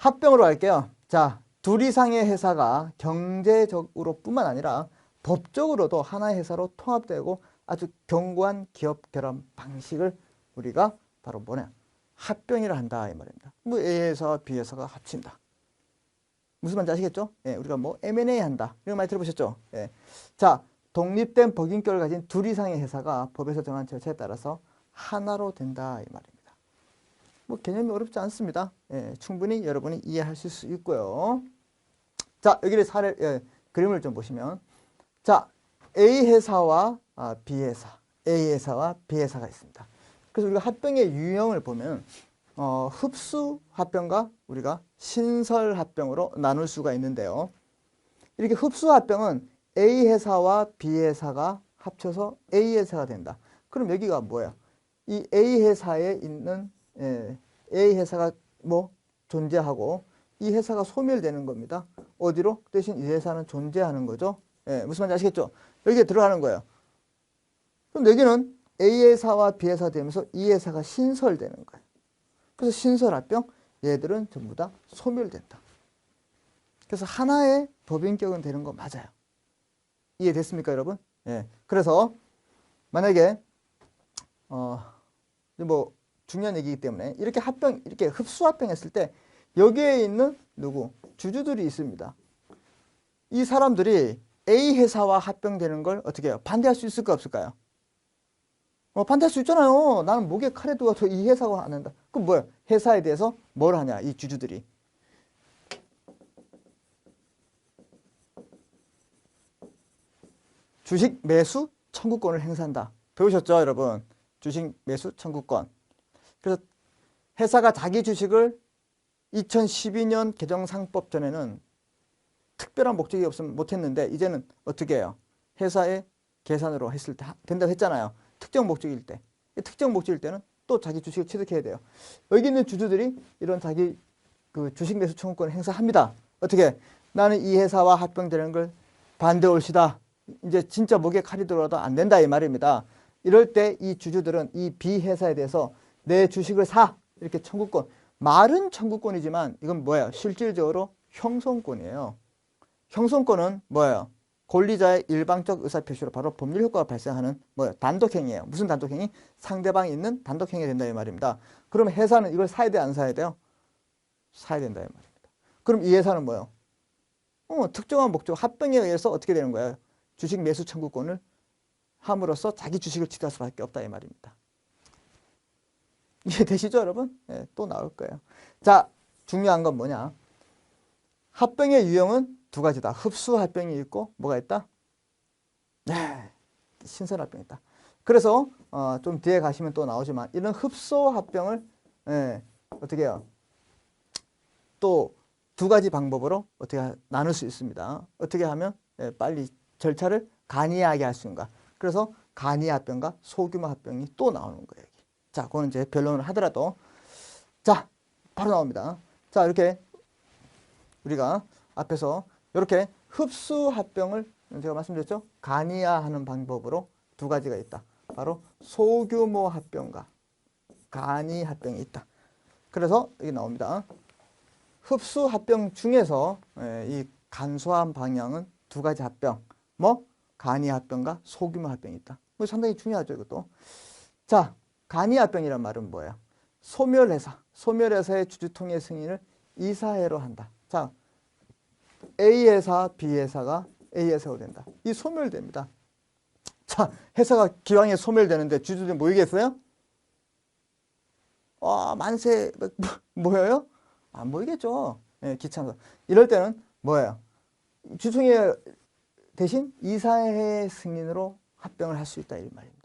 합병으로 갈게요. 자, 둘 이상의 회사가 경제적으로 뿐만 아니라 법적으로도 하나의 회사로 통합되고 아주 견고한 기업 결합 방식을 우리가 바로 뭐냐? 합병이라 한다 이 말입니다. 뭐 A회사와 B회사가 합친다. 무슨 말인지 아시겠죠? 예, 우리가 뭐 M&A 한다. 이런 말 들어보셨죠? 예. 자, 독립된 법인격을 가진 둘 이상의 회사가 법에서 정한 절차에 따라서 하나로 된다 이 말입니다. 뭐 개념이 어렵지 않습니다. 예, 충분히 여러분이 이해하실 수 있고요. 자, 여기를 사례 예, 그림을 좀 보시면 자, A 회사와 아, B 회사, A 회사와 B 회사가 있습니다. 그래서 우리가 합병의 유형을 보면 어, 흡수 합병과 우리가 신설 합병으로 나눌 수가 있는데요. 이렇게 흡수 합병은 A 회사와 B 회사가 합쳐서 A 회사가 된다. 그럼 여기가 뭐야? 이 A 회사에 있는 예, A 회사가 뭐 존재하고 이 회사가 소멸되는 겁니다. 어디로? 대신 이 회사는 존재하는 거죠. 예, 무슨 말인지 아시겠죠? 여기에 들어가는 거예요. 그럼 여기는 A 회사와 B 회사 되면서 이 회사가 신설되는 거예요. 그래서 신설합병 얘들은 전부 다 소멸된다. 그래서 하나의 법인격은 되는 거 맞아요. 이해됐습니까, 여러분? 예. 그래서 만약에 어 뭐 중요한 얘기이기 때문에 이렇게 합병 이렇게 흡수 합병했을 때 여기에 있는 누구 주주들이 있습니다. 이 사람들이 A 회사와 합병되는 걸 어떻게 해요? 반대할 수 있을까 없을까요? 어, 반대할 수 있잖아요. 나는 목에 칼에 두어도 이 회사가 안 한다. 그럼 뭐야? 회사에 대해서 뭘 하냐? 이 주주들이. 주식 매수 청구권을 행사한다. 배우셨죠, 여러분? 주식 매수 청구권. 그래서 회사가 자기 주식을 2012년 개정상법 전에는 특별한 목적이 없으면 못했는데 이제는 어떻게 해요? 회사의 계산으로 했을 때 된다고 했잖아요. 특정 목적일 때. 특정 목적일 때는 또 자기 주식을 취득해야 돼요. 여기 있는 주주들이 이런 자기 그 주식 매수 청구권을 행사합니다. 어떻게? 나는 이 회사와 합병되는 걸 반대 올시다. 이제 진짜 목에 칼이 들어도 안 된다 이 말입니다. 이럴 때 이 주주들은 이 B 회사에 대해서 내 주식을 사 이렇게 청구권 말은 청구권이지만 이건 뭐예요? 실질적으로 형성권이에요. 형성권은 뭐예요? 권리자의 일방적 의사표시로 바로 법률 효과가 발생하는 뭐예요? 단독행위예요. 무슨 단독행위? 상대방이 있는 단독행위가 된다 이 말입니다. 그럼 회사는 이걸 사야 돼안 사야 돼요? 사야 된다 이 말입니다. 그럼 이 회사는 뭐예요? 어, 특정한 목적 합병에 의해서 어떻게 되는 거예요? 주식 매수 청구권을 함으로써 자기 주식을 취득할 수밖에 없다 이 말입니다. 이해되시죠 여러분? 네, 또 나올 거예요. 자 중요한 건 뭐냐? 합병의 유형은 두 가지다. 흡수 합병이 있고 뭐가 있다? 네, 신선 합병이 있다. 그래서 어, 좀 뒤에 가시면 또 나오지만 이런 흡수 합병을 네, 어떻게 해요? 또 두 가지 방법으로 어떻게 나눌 수 있습니다. 어떻게 하면 네, 빨리 절차를 간이하게 할 수 있는가. 그래서 간이 합병과 소규모 합병이 또 나오는 거예요. 자, 그거는 이제 변론을 하더라도 자, 바로 나옵니다. 자, 이렇게 우리가 앞에서 이렇게 흡수 합병을 제가 말씀드렸죠? 간이화하는 방법으로 두 가지가 있다. 바로 소규모 합병과 간이 합병이 있다. 그래서 이게 나옵니다. 흡수 합병 중에서 이 간소한 방향은 두 가지 합병, 뭐 간이 합병과 소규모 합병이 있다. 뭐 상당히 중요하죠, 이것도. 자, 간이 합병이란 말은 뭐예요? 소멸회사, 소멸회사의 주주통일 승인을 이사회로 한다. 자, A회사, B회사가 A회사로 된다. 이 소멸됩니다. 자, 회사가 기왕에 소멸되는데 주주들이 모이겠어요? 와, 만세, 모여요? 안 보이겠죠. 예, 귀찮아서. 이럴 때는 뭐예요? 주총회 대신 이사회 승인으로 합병을 할 수 있다 이 말입니다.